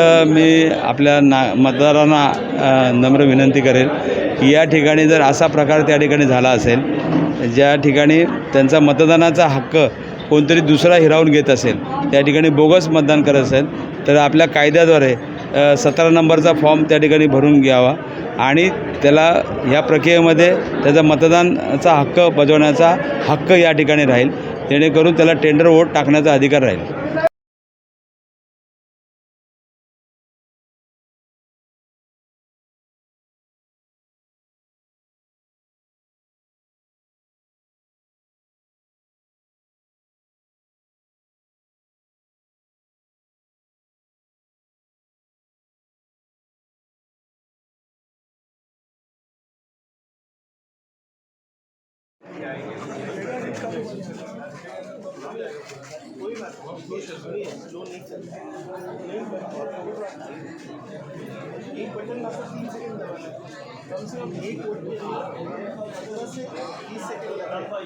मी आपल्या ना मतदारांना नम्र विनंती करेन की या ठिकाणी जर असा प्रकार त्या ठिकाणी झाला असेल ज्या ठिकाणी त्यांचा मतदानाचा हक्क कोणतरी दुसरा हिरावून घेत असेल त्या ठिकाणी बोगस मतदान करत असेल तर आपल्या कायद्याद्वारे सतरा नंबरचा फॉर्म त्या ठिकाणी भरून घ्यावा आणि त्याला या प्रक्रियेमध्ये त्याचा मतदानाचा हक्क बजावण्याचा हक्क या ठिकाणी राहील जेणेकरून त्याला टेंडर वोट टाकण्याचा अधिकार राहील. एक बटन आपको तीन सेकंड दबाना कम से कम एक वोट से तीस सेकंड लगाना